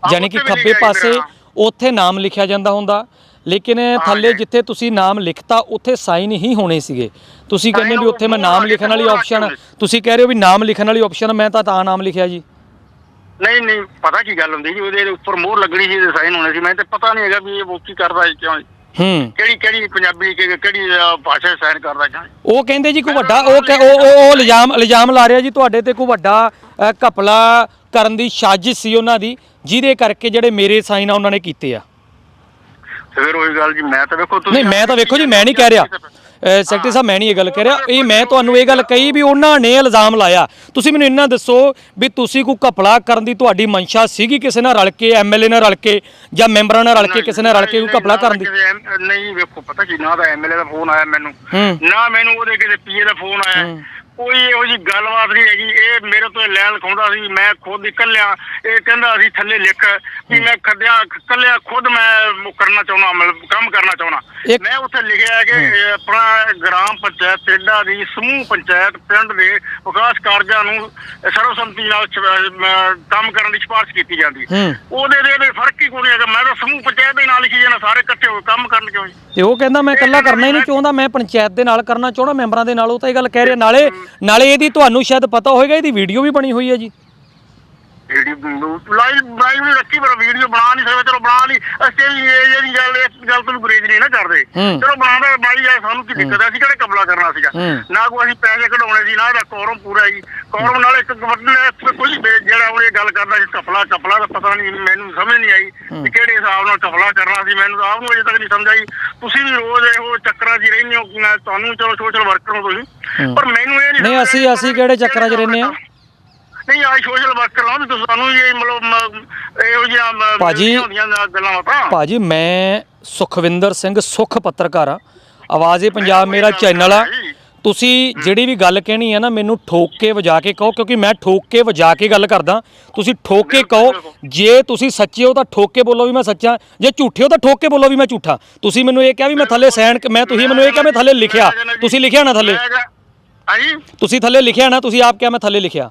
ਯਾਨੀ ਕਿ ਖੱਬੇ ਪਾਸੇ ਉੱਥੇ ਨਾਮ ਲਿਖਿਆ ਜਾਂਦਾ ਹੁੰਦਾ। ਲੇਕਿਨ ਥੱਲੇ ਜਿੱਥੇ ਤੁਸੀਂ ਨਾਮ ਲਿਖਤਾ ਉੱਥੇ ਸਾਈਨ ਹੀ ਹੋਣੇ ਸੀਗੇ। ਤੁਸੀਂ ਕਹਿੰਦੇ ਵੀ ਉੱਥੇ ਮੈਂ ਨਾਮ ਲਿਖਣ ਵਾਲੀ ਆਪਸ਼ਨ ਤੁਸੀਂ ਕਹਿ ਰਹੇ ਹੋ ਵੀ ਨਾਮ ਲਿਖਣ ਵਾਲੀ ਆਪਸ਼ਨ ਮੈਂ ਤਾਂ ਤਾਂ ਨਾਮ ਲਿਖਿਆ ਜੀ। ਨਹੀਂ ਨਹੀਂ ਪਤਾ ਕੀ ਗੱਲ ਹੁੰਦੀ ਜੀ ਉਹਦੇ ਉੱਪਰ ਮੋਹਰ ਲੱਗਣੀ ਸੀ ਤੇ ਸਾਈਨ ਹੋਣੇ ਸੀ। ਮੈਂ ਤੇ ਪਤਾ ਨਹੀਂ ਹੈਗਾ ਵੀ ਇਹ ਕੀ ਕਰਦਾ ਹੈ ਕਿਉਂ ਹੂੰ। ਕਿਹੜੀ ਕਿਹੜੀ ਪੰਜਾਬੀ ਕਿਹੜੀ ਭਾਸ਼ਾ ਸਾਈਨ ਕਰਦਾ ਜਾਂ। ਉਹ ਕਹਿੰਦੇ ਜੀ ਕੋਈ ਵੱਡਾ ਉਹ ਉਹ ਇਲਜ਼ਾਮ ਇਲਜ਼ਾਮ ਲਾ ਰਿਹਾ ਜੀ ਤੁਹਾਡੇ ਤੇ ਕੋਈ ਵੱਡਾ ਘਪਲਾ ਕਰਨ ਦੀ ਸਾਜ਼ਿਸ਼ ਸੀ ਉਹਨਾਂ ਦੀ ਜਿਹਦੇ ਕਰਕੇ ਜਿਹੜੇ ਮੇਰੇ ਸਾਈਨ ਆ ਉਹਨਾਂ ਨੇ ਕੀਤੇ ਆ। ਫਿਰ ਉਹੀ ਗੱਲ ਜੀ ਮੈਂ ਤਾਂ ਵੇਖੋ ਤੁਸੀਂ ਨਹੀਂ ਮੈਂ ਤਾਂ ਵੇਖੋ ਜੀ ਮੈਂ ਨਹੀਂ ਕਹਿ ਰਿਹਾ। ਸੈਕਟਰੀ ਸਾਹਿਬ ਮੈਂ ਨਹੀਂ ਇਹ ਗੱਲ ਕਹਿ ਰਿਹਾ। ਇਹ ਮੈਂ ਤੁਹਾਨੂੰ ਇਹ ਗੱਲ ਕਹੀ ਵੀ ਉਹਨਾਂ ਨੇ ਇਲਜ਼ਾਮ ਲਾਇਆ। ਤੁਸੀਂ ਮੈਨੂੰ ਇੰਨਾ ਦੱਸੋ ਵੀ ਤੁਸੀਂ ਕੋਈ ਘਪਲਾ ਕਰਨ ਦੀ ਤੁਹਾਡੀ ਮਨਸ਼ਾ ਸੀਗੀ ਕਿਸੇ ਨਾਲ ਰਲ ਕੇ ਐਮਐਲਏ ਨਾਲ ਰਲ ਕੇ ਜਾਂ ਮੈਂਬਰਾਂ ਨਾਲ ਰਲ ਕੇ ਕਿਸੇ ਨਾਲ ਰਲ ਕੇ ਕੋਈ ਘਪਲਾ ਕਰਨ ਦੀ? ਨਹੀਂ ਵੇਖੋ ਪਤਾ ਕੀ ਨਾ ਦਾ ਐਮਐਲਏ ਦਾ ਫੋਨ ਆਇਆ ਮੈਨੂੰ। ਨਾ ਮੈਨੂੰ ਉਹਦੇ ਕਿਸੇ ਪੀਏ ਦਾ ਫੋਨ ਆਇਆ। ਕੋਈ ਇਹੋ ਜੀ ਗੱਲਬਾਤ ਨਹੀਂ ਹੈਗੀ। ਇਹ ਮੇਰੇ ਤੋਂ ਲੈਣ ਲਿਖਾਉਂਦਾ ਸੀ ਮੈਂ ਖੁਦ ਇਕੱਲਿਆ ਇਹ ਕਹਿੰਦਾ ਸੀ ਥੱਲੇ ਲਿਖ ਕਿ ਮੈਂ ਖੱਦਿਆ ਇਕੱਲਿਆ ਖੁਦ ਮੈਂ ਉਹ ਕਰਨਾ ਚਾਹੁੰਦਾ ਮਤਲਬ ਕੰਮ ਕਰਨਾ ਚਾਹੁੰਦਾ। ਇੱਕ- ਮੈਂ ਉੱਥੇ ਲਿਖਿਆ ਹੈ। ਕਿ ਇਹ ਆਪਣਾ ਗ੍ਰਾਮ ਪੰਚਾਇਤ ਟੇਡਾ ਦੀ ਸਮੂਹ ਪੰਚਾਇਤ ਪਿੰਡ ਦੇ ਵਿਕਾਸ ਕਾਰਜਾਂ ਨੂੰ ਸਰਵਸੰਮਤੀ ਨਾਲ ਕੰਮ ਕਰਨ ਦੀ ਸਿਫਾਰਿਸ਼ ਕੀਤੀ ਜਾਂਦੀ। ਹੂੰ। ਉਹਦੇ ਦੇ ਇਹਦੇ ਫ਼ਰਕ ਹੀ ਕੋਈ ਨਹੀਂ ਹੈਗਾ। ਮੈਂ ਤਾਂ ਸਮੂਹ ਪੰਚਾਇਤ ਦੇ ਨਾਲ ਲਿਖੀ ਜਾਣਾ ਸਾਰੇ ਇਕੱਠੇ ਹੋ ਕੇ ਕੰਮ ਕਰਨ ਕਿਉਂ ਜੀ? ਤੇ ਉਹ ਕਹਿੰਦਾ ਮੈਂ ਇਕੱਲਾ ਕਰਨਾ ਹੀ ਨਹੀਂ ਚਾਹੁੰਦਾ ਮੈਂ ਪੰਚਾਇਤ ਦੇ ਨਾਲ ਕਰਨਾ ਚਾਹੁੰਦਾ ਮੈਂਬਰਾਂ ਦੇ ਨਾਲ ਉਹ ਤਾਂ ਇਹ ਗੱਲ ਕਹਿ ਰਿਹਾ। ਨਾਲੇ ਨਾਲੇ ਇਹਦੀ ਤੁਹਾਨੂੰ ਸ਼ਾਇਦ ਪਤਾ ਹੋਵੇਗਾ ਇਹਦੀ ਵੀਡੀਓ ਵੀ ਬਣੀ ਹੋਈ ਹੈ ਜੀ। ਵੀਡੀਓ ਲਾਈਵ ਲਾਈਵ ਨਹੀਂ ਰੱਖੀ ਪਰ ਵੀਡੀਓ ਬਣਾ ਨਹੀਂ ਸਕਦਾ ਚਲੋ ਬਣਾ ਲਈ। ਅਸੀਂ ਵੀ ਇਹ ਜਿਹੜੀ ਗੱਲ ਇਸ ਗੱਲ ਤੋਂ ਗੁਰੇਜ਼ ਨਹੀਂ ਨਾ ਕਰਦੇ। ਹੂੰ। ਚਲੋ ਬਣਾਉਂਦਾ ਬਾਈ ਆ ਸਾਨੂੰ ਕੀ ਦਿੱਕਤ ਹੈ? ਅਸੀਂ ਕਿਹੜੇ ਕਬਲਾ ਕਰਨਾ ਸੀਗਾ? ਹੂੰ। ਨਾ ਕੋਈ ਅਸੀਂ ਪੈਸੇ ਕਢਾਉਣੇ ਸੀ ਨਾ ਇਹਦਾ ਕੋਰਮ ਪੂਰਾ ਜੀ ਕੋਰਮ ਨਾਲ ਇੱਕ ਵੱਡੇ ਕੋਈ ਜਿਹੜਾ ਉਹ ਇਹ ਗੱਲ ਕਰਦਾ ਸੀ ਕਪਲਾ ਕਪਲਾ ਦਾ ਪਤਾ ਨਹੀਂ ਮੈਨੂੰ ਸਮਝ ਨਹੀਂ ਆਈ ਕਿ ਕਿਹੜੇ ਹਿਸਾਬ ਨਾਲ ਕਪਲਾ ਕਰਨਾ ਸੀ ਮੈਨੂੰ ਆਪ ਨੂੰ ਅਜੇ ਤੱਕ ਨਹੀਂ ਸਮਝ ਆਈ। ਤੁਸੀਂ ਵੀ ਰੋਜ਼ ਇਹੋ ਚੱਕਰਾਂ 'ਚ ਹੀ ਰਹਿੰਦੇ ਹੋ ਤੁਹਾਨੂੰ ਚਲੋ ਸੋਸ਼ਲ ਵਰਕਰ ਹੋ ਤੁਸੀਂ ਪਰ ਮੈਨੂੰ ਇਹ ਨਹੀਂ ਨਹੀਂ, ਅਸੀਂ- ਅਸੀਂ ਕਿਹੜੇ ਚੱਕਰਾਂ 'ਚ ਰਹਿੰਦੇ ਹਾਂ? ਨਹੀਂ ਆ ਸੋਸ਼ਲ ਵਰਕਰ ਲਾਂ ਤੁਸੀਂ ਸਾਨੂੰ ਇਹ ਮਤਲਬ ਇਹੋ ਜਿਹੀਆਂ ਭਾਜੀ- ਗੱਲਾਂ ਭਾਜੀ ਮੈਂ ਸੁਖਵਿੰਦਰ ਸਿੰਘ ਸੁਖ ਪੱਤਰਕਾਰ ਆ। ਆਵਾਜ਼ੇ ਪੰਜਾਬ ਮੇਰਾ ਚੈਨਲ ਆ। ਤੁਸੀਂ ਜਿਹੜੀ ਵੀ ਗੱਲ ਕਹਿਣੀ ਹੈ ਨਾ ਮੈਨੂੰ ਠੋਕ ਕੇ ਵਜਾ ਕੇ ਕਹੋ ਕਿਉਂਕਿ ਮੈਂ ਠੋਕ ਕੇ ਵਜਾ ਕੇ ਗੱਲ ਕਰਦਾ। ਤੁਸੀਂ ਠੋਕ ਕੇ ਕਹੋ ਜੇ ਤੁਸੀਂ ਸੱਚੇ ਹੋ ਤਾਂ ਠੋਕ ਕੇ ਬੋਲੋ ਵੀ ਮੈਂ ਸੱਚਾ ਜੇ ਝੂਠੇ ਹੋ ਤਾਂ ਠੋਕ ਕੇ ਬੋਲੋ ਵੀ ਮੈਂ ਝੂਠਾ। ਤੁਸੀਂ ਮੈਨੂੰ ਇਹ ਕਿਹਾ ਵੀ ਮੈਂ ਥੱਲੇ ਸਾਈਨ ਮੈਂ ਤੁਸੀਂ ਮੈਨੂੰ ਇਹ ਕਿਹਾ ਮੈਂ ਥੱਲੇ ਲਿਖਿਆ। ਤੁਸੀਂ ਲਿਖਿਆ ਨਾ ਥੱਲੇ? ਹਾਂਜੀ ਤੁਸੀਂ ਥੱਲੇ ਲਿਖਿਆ ਨਾ ਤੁਸੀਂ ਆਪ ਕਿਹਾ ਮੈਂ ਥੱਲੇ ਲਿਖਿਆ।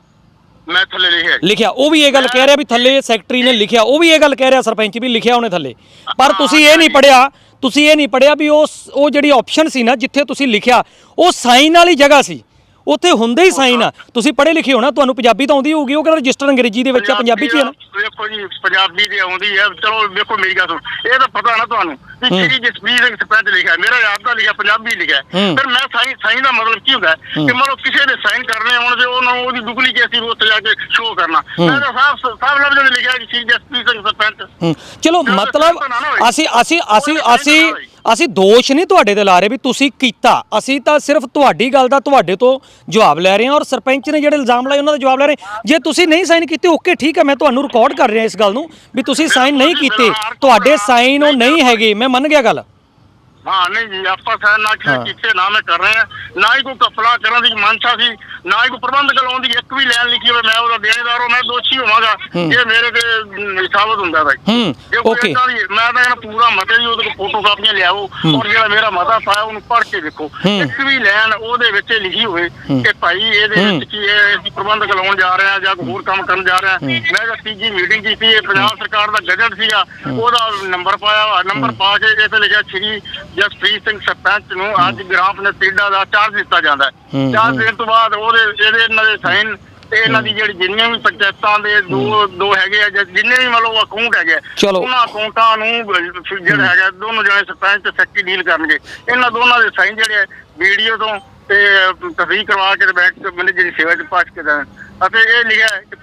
ਮੈਂ ਥੱਲੇ ਲਿਖਿਆ ਲਿਖਿਆ ਉਹ ਵੀ ਇਹ ਗੱਲ ਕਹਿ ਰਿਹਾ ਵੀ ਥੱਲੇ ਸੈਕਟਰੀ ਨੇ ਲਿਖਿਆ ਉਹ ਵੀ ਇਹ ਗੱਲ ਕਹਿ ਰਿਹਾ ਸਰਪੰਚ ਵੀ ਲਿਖਿਆ ਉਹਨੇ ਥੱਲੇ। ਪਰ ਤੁਸੀਂ ਇਹ ਨਹੀਂ ਪੜਿਆ ਤੁਸੀਂ ਇਹ ਨਹੀਂ ਪੜਿਆ ਵੀ ਉਹ ਉਹ ਜਿਹੜੀ ਆਪਸ਼ਨ ਸੀ ਨਾ ਜਿੱਥੇ ਤੁਸੀਂ ਲਿਖਿਆ ਉਹ ਸਾਈਨ ਵਾਲੀ ਜਗ੍ਹਾ ਸੀ। ਉੱਥੇ ਹੁੰਦੇ ਹੀ ਸਾਈਨ ਆ। ਤੁਸੀਂ ਪੜ੍ਹੇ ਲਿਖੇ ਹੋ ਨਾ ਤੁਹਾਨੂੰ ਪੰਜਾਬੀ ਤਾਂ ਆਉਂਦੀ ਹੋਊਗੀ ਉਹ ਕਹਿੰਦਾ ਰਜਿਸਟਰ ਅੰਗਰੇਜ਼ੀ ਦੇ ਵਿੱਚ ਆ ਪੰਜਾਬੀ ਚ ਹੀ ਆ ਨਾ। ਵੇਖੋ ਜੀ ਪੰਜਾਬੀ ਦੀ ਆਉਂਦੀ ਹੈ ਚਲੋ ਵੇਖੋ ਮੇਰੀ ਗੱਲ ਸੁਣ। ਇਹ ਤਾਂ ਪਤਾ ਨਾ ਤੁਹਾਨੂੰ ਕਿ ਸ਼੍ਰੀ ਜਸਵੀਰ ਸਿੰਘ ਸਰਪੰਚ ਲਿਖਿਆ ਮੇਰਾ ਯਾਦ ਦਾ ਲਿਖਿਆ ਪੰਜਾਬੀ ਲਿਖਿਆ ਹੂੰ। ਫਿਰ ਮੈਂ ਸਾਈਨ ਸਾਈਨ ਦਾ ਮਤਲਬ ਕੀ ਹੁੰਦਾ ਹੈ? ਕਿ ਮੰਨ ਲਓ ਕਿਸੇ ਦੇ ਸਾਈਨ ਕਰਨੇ ਹੋਣ ਤੇ ਉਹਨਾਂ ਨੂੰ ਉਹਦੀ ਡੁਪਲੀਕੇਸੀ ਉੱਥੇ ਜਾ ਕੇ ਸ਼ੋਅ ਕਰਨਾ। ਮੈਂ ਤਾਂ ਸਾਫ਼ ਸਾਫ਼ ਲਫ਼ਜ਼ਾਂ ਵਿੱਚ ਲਿਖਿਆ ਕਿ ਸ਼੍ਰੀ ਜਸਵੀਰ ਸਿੰਘ ਸਰਪੰਚ ਹੂੰ। ਚਲੋ ਮਤਲਬ ਨਾ ਨਾ। ਅਸੀਂ ਅਸੀਂ ਅਸੀਂ ਅਸੀਂ ਨਾ। ਅਸੀਂ ਦੋਸ਼ ਨਹੀਂ ਤੁਹਾਡੇ ਤੇ ਲਾ ਰਹੇ ਵੀ ਤੁਸੀਂ ਕੀਤਾ। ਅਸੀਂ ਤਾਂ ਸਿਰਫ ਤੁਹਾਡੀ ਗੱਲ ਦਾ ਤੁਹਾਡੇ ਤੋਂ ਜਵਾਬ ਲੈ ਰਹੇ ਹਾਂ ਔਰ ਸਰਪੰਚ ਨੇ ਜਿਹੜੇ ਇਲਜ਼ਾਮ ਲਾਏ ਉਹਨਾਂ ਦਾ ਜਵਾਬ ਲੈ ਰਹੇ ਹਾਂ। ਜੇ ਤੁਸੀਂ ਨਹੀਂ ਸਾਈਨ ਕੀਤੇ, ਓਕੇ, ਠੀਕ ਹੈ, ਮੈਂ ਤੁਹਾਨੂੰ ਰਿਕਾਰਡ ਕਰ ਰਿਹਾ ਇਸ ਗੱਲ ਨੂੰ ਵੀ ਤੁਸੀਂ ਸਾਈਨ ਨਹੀਂ ਕੀਤੇ। ਤੁਹਾਡੇ ਸਾਈਨ ਉਹ ਨਹੀਂ ਹੈਗੇ। ਮੈਂ ਮੰਨ ਗਿਆ ਗੱਲ। ਹਾਂ ਨਹੀਂ ਜੀ ਆਪਾਂ ਸਾਈਨ ਨਾ ਕਿਸੇ ਕੀਤੇ ਨਾ ਮੈਂ ਕਰ ਰਹੇ। ਹਾਂ ਨਾ ਹੀ ਕੋਈ ਕਪਲਾ ਕਰਨ ਦੀ ਮਨਸ਼ਾ ਸੀ ਨਾ ਹੀ ਕੋਈ ਪ੍ਰਬੰਧ ਲਾਉਣ ਦੀ ਇੱਕ ਵੀ ਲੈਣ ਲਿਖੀ ਹੋਵੇ ਮੈਂ ਉਹਦਾ ਦੇਣੇਦਾਰ ਹਾਂ ਮੈਂ ਦੋਸ਼ੀ ਹੋਵਾਂਗਾ। ਇਹ ਮੇਰੇ ਤੇ ਸਾਬਤ ਹੁੰਦਾ ਬਾਈ। ਹੂੰ ਜੇ ਕੋਈ ਓਕੇ। ਏਦਾਂ ਦੀ ਮੈਂ ਤਾਂ ਕਹਿੰਦਾ ਪੂਰਾ ਮਤੇ ਦੀ ਉਹਦੇ ਕੋਲ ਫੋਟੋ ਕਾਪੀਆਂ ਲਿਆਓ ਔਰ ਜਿਹੜਾ ਮੇਰਾ ਮਤਾ ਪਾਇਆ ਉਹਨੂੰ ਪੜ੍ਹ ਕੇ ਦੇਖੋ। ਇੱਕ ਵੀ ਲਾਈਨ ਉਹਦੇ ਵਿੱਚ ਲਿਖੀ ਹੋਵੇ ਕਿ ਭਾਈ ਇਹਦੇ ਵਿੱਚ ਕੀ ਹੈ ਅਸੀਂ ਪ੍ਰਬੰਧਕ ਲਾਉਣ ਜਾ ਰਹੇ ਹਾਂ ਜਾਂ ਕੋਈ ਹੋਰ ਕੰਮ ਕਰਨ ਜਾ ਰਹੇ ਹਾਂ। ਮੈਂ ਤਾਂ ਤੀਜੀ ਮੀਟਿੰਗ ਕੀਤੀ ਇਹ ਪੰਜਾਬ ਸਰਕਾਰ ਦਾ ਗਜਟ ਸੀਗਾ ਉਹਦਾ ਨੰਬਰ ਪਾਇਆ ਨੰਬਰ ਪਾ ਕੇ ਇਹ ਤੇ ਲਿਖਿਆ ਸ਼੍ਰੀ ਜਸਪ੍ਰੀਤ ਸਿੰਘ ਸਰਪੰਚ ਨੂੰ ਅੱਜ ਗ੍ਰਾਮ ਪੰਚਾਇਤ ਦਾ ਚਾਰਜ ਦਿੱਤਾ ਜਾਂਦਾ ਹੈ। ਚਾਰਜ ਦੇਣ ਤੋਂ ਬਾਅਦ ਉਹਦੇ ਇਹਦੇ ਇਹਨਾਂ ਦੇ ਸਾਈਨ ਤੇ ਇਹਨਾਂ ਦੀ ਜਿਹੜੀ ਜਿੰਨੀਆਂ ਵੀ ਪੰਚਾਇਤਾਂ ਦੇ ਦੋ ਦੋ ਹੈਗੇ ਆ ਜਿੰਨੇ ਵੀ ਮਤਲਬ ਅਕਾਊਂਟ ਹੈਗੇ। ਉਹਨਾਂ ਅਕਾਊਂਟਾਂ ਨੂੰ ਜਿਹੜਾ ਹੈਗਾ ਦੋਨੋਂ ਜਣੇ ਸਰਪੰਚ ਤੇ ਸੈਕਟਰੀ ਡੀਲ ਕਰਨਗੇ। ਇਹਨਾਂ ਦੋਨਾਂ ਦੇ ਸਾਈਨ ਜਿਹੜੇ ਵੀਡੀਓ ਤੋਂ ਤੇ ਤਸਦੀਕ ਕਰਵਾ ਕੇ ਤੇ ਬੈਂਕ ਚ ਮੈਨੇਜਰ ਦੀ ਸੇਵਾ ਚ ਪਾਸ ਕੇ ਦੇਣ। ਅਤੇ ਇਹ ਲਿਖਿਆ ਹੈ ਕਿ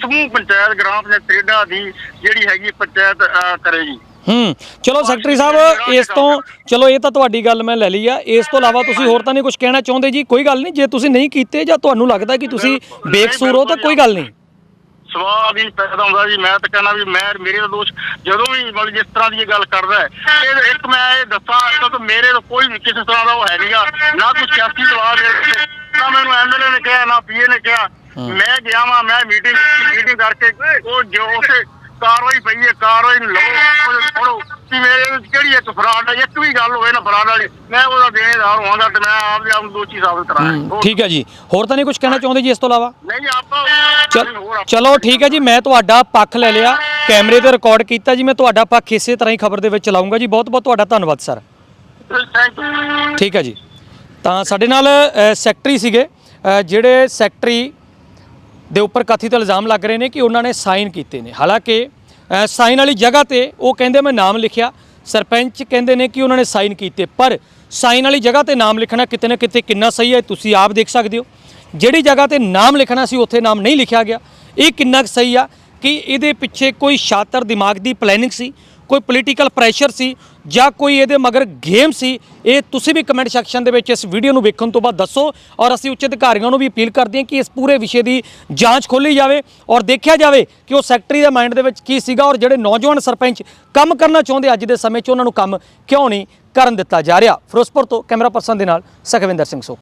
ਸਮੂਹ ਪੰਚਾਇਤ ਗ੍ਰਾਮ ਪੰਚਾਇਤ ਟੇਡਾ ਦੀ ਜਿਹੜੀ ਹੈਗੀ ਪੰਚਾਇਤ ਕਰੇਗੀ। ਹੂੰ ਚਲੋ ਸੈਕਟਰੀ ਸਾਹਿਬ ਇਸ ਤੋਂ ਚਲੋ ਇਹ ਤਾਂ ਤੁਹਾਡੀ ਗੱਲ ਮੈਂ ਲੈ ਲਈ ਆ ਇਸ ਤੋਂ ਇਲਾਵਾ ਤੁਸੀਂ ਹੋਰ ਤਾਂ ਨਹੀਂ ਕੁਝ ਕਹਿਣਾ ਚਾਹੁੰਦੇ ਜੀ ਕੋਈ ਗੱਲ ਨਹੀਂ ਜੇ ਤੁਸੀਂ ਨਹੀਂ ਕੀਤੇ ਜਾਂ ਤੁਹਾਨੂੰ ਲੱਗਦਾ ਕਿ ਤੁਸੀਂ ਬੇਕਸੂਰ ਹੋ ਤਾਂ ਕੋਈ ਗੱਲ ਨਹੀਂ। ਸਵਾਲ ਹੀ ਪੈਦਾ ਹੁੰਦਾ ਜੀ ਮੈਂ ਤਾਂ ਕਹਿੰਦਾ ਵੀ ਮੈਂ ਮੇਰੇ ਦਾ ਦੋਸ਼ ਜਦੋਂ ਵੀ ਮਤਲਬ ਜਿਸ ਤਰ੍ਹਾਂ ਦੀ ਇਹ ਗੱਲ ਕਰਦਾ ਹੈ ਇਹ ਇੱਕ ਮੈਂ ਇਹ ਦੱਸਾਂ ਕਿ ਮੇਰੇ ਤੋਂ ਕੋਈ ਵੀ ਕਿਸੇ ਤਰ੍ਹਾਂ ਦਾ ਉਹ ਹੈ ਨਹੀਂਗਾ ਨਾ ਕੋਈ ਸਿਆਸੀ ਦਬਾਅ ਦੇ ਨਾ ਮੈਨੂੰ ਐਮਐਲਏ ਨੇ ਕਿਹਾ ਨਾ ਪੀਏ ਨੇ ਕਿਹਾ ਮੈਂ ਗਿਆ ਵਾਂ ਮੈਂ ਮੀਟਿੰਗ ਮੀਟਿੰਗ ਕਰਕੇ ਉਹ ਜੋ ਉਸੇ ਕਾਰਵਾਈ ਪਈ ਹੈ ਕਾਰਵਾਈ ਨੂੰ ਲਓ। ਪੜੋ ਕਿ ਮੇਰੇ ਵਿੱਚ ਕਿਹੜੀ ਇੱਕ ਫਰਾਡ ਹੈ ਇੱਕ ਵੀ ਗੱਲ ਹੋਵੇ ਨਾ ਫਰਾਡ ਵਾਲੀ ਮੈਂ ਉਹਦਾ ਦੇਣੇਦਾਰ ਹੋਵਾਂਗਾ ਤੇ ਮੈਂ ਆਪਦੇ ਆਪ ਨੂੰ ਦੋਸ਼ੀ ਸਾਬਤ ਕਰਾਂਗਾ। ਠੀਕ ਹੈ ਜੀ। ਹੋਰ ਤਾਂ ਨਹੀਂ ਕੁਝ ਕਹਿਣਾ ਚਾਹੁੰਦੇ ਜੀ ਇਸ ਤੋਂ ਇਲਾਵਾ? ਨਹੀਂ ਆਪਾਂ ਚਲ- ਆਪਾਂ- ਠੀਕ ਹੈ ਜੀ ਮੈਂ ਤੁਹਾਡਾ ਪੱਖ ਲੈ ਲਿਆ। ਕੈਮਰੇ ਤੇ ਰਿਕਾਰਡ ਕੀਤਾ ਜੀ ਮੈਂ ਤੁਹਾਡਾ ਪੱਖ ਇਸੇ ਤਰ੍ਹਾਂ ਹੀ ਖਬਰ ਦੇ ਵਿੱਚ ਚਲਾਉਂਗਾ ਜੀ। ਬਹੁਤ ਬਹੁਤ ਤੁਹਾਡਾ ਧੰਨਵਾਦ ਸਰ। ਠੀਕ ਹੈ ਜੀ। ਤਾਂ ਸਾਡੇ ਨਾਲ ਸੈਕਟਰੀ ਸੀਗੇ। ਜਿਹੜੇ ਸੈਕਟਰੀ ਦੇ ਉੱਪਰ ਕਥਿਤ ਇਲਜ਼ਾਮ ਲੱਗ ਰਹੇ ਨੇ ਕਿ ਉਹਨਾਂ ਨੇ ਸਾਈਨ ਕੀਤੇ ਨੇ। ਹਾਲਾਂਕਿ ਸਾਈਨ ਵਾਲੀ ਜਗ੍ਹਾ ਤੇ ਉਹ ਕਹਿੰਦੇ, ਮੈਂ ਨਾਮ ਲਿਖਿਆ, ਸਰਪੰਚ ਕਹਿੰਦੇ ਨੇ ਕਿ ਉਹਨਾਂ ਨੇ ਸਾਈਨ ਕੀਤੇ, ਪਰ ਸਾਈਨ ਵਾਲੀ ਜਗ੍ਹਾ ਤੇ ਨਾਮ ਲਿਖਣਾ ਕਿਤੇ ਨਾ ਕਿਤੇ ਕਿੰਨਾ ਸਹੀ ਹੈ, ਤੁਸੀਂ ਆਪ ਦੇਖ ਸਕਦੇ ਹੋ। ਜਿਹੜੀ ਜਗ੍ਹਾ ਤੇ ਨਾਮ ਲਿਖਣਾ ਸੀ, ਉੱਥੇ ਨਾਮ ਨਹੀਂ ਲਿਖਿਆ ਗਿਆ। ਇਹ ਕਿੰਨਾ ਕੁ ਸਹੀ ਆ ਕਿ ਇਹਦੇ ਪਿੱਛੇ ਕੋਈ ਸ਼ਾਤਰ ਦਿਮਾਗ ਦੀ ਪਲੈਨਿੰਗ ਸੀ ਕੋਈ ਪੋਲੀਟੀਕਲ ਪ੍ਰੈਸ਼ਰ ਸੀ ਜਾਂ ਕੋਈ ਇਹਦੇ ਮਗਰ ਗੇਮ ਸੀ, ਇਹ ਤੁਸੀਂ ਵੀ ਕਮੈਂਟ ਸੈਕਸ਼ਨ ਦੇ ਵਿੱਚ ਇਸ ਵੀਡੀਓ ਨੂੰ ਵੇਖਣ ਤੋਂ ਬਾਅਦ ਦੱਸੋ ਔਰ ਅਸੀਂ ਉੱਚ ਅਧਿਕਾਰੀਆਂ ਨੂੰ ਵੀ ਅਪੀਲ ਕਰਦੇ ਹਾਂ ਕਿ ਇਸ ਪੂਰੇ ਵਿਸ਼ੇ ਦੀ ਜਾਂਚ ਖੋਲੀ ਜਾਵੇ ਔਰ ਦੇਖਿਆ ਜਾਵੇ ਕਿ ਉਹ ਸੈਕਟਰੀ ਦੇ ਮਾਈਂਡ ਦੇ ਵਿੱਚ ਕੀ ਸੀਗਾ ਔਰ ਜਿਹੜੇ ਨੌਜਵਾਨ ਸਰਪੰਚ ਕੰਮ ਕਰਨਾ ਚਾਹੁੰਦੇ ਅੱਜ ਦੇ ਸਮੇਂ 'ਚ ਉਹਨਾਂ ਨੂੰ ਕੰਮ ਕਿਉਂ ਨਹੀਂ ਕਰਨ ਦਿੱਤਾ ਜਾ ਰਿਹਾ। ਫਿਰੋਜ਼ਪੁਰ ਤੋਂ ਕੈਮਰਾ ਪਰਸਨ ਦੇ ਨਾਲ ਸਖਵਿੰਦਰ ਸਿੰਘ ਸੋ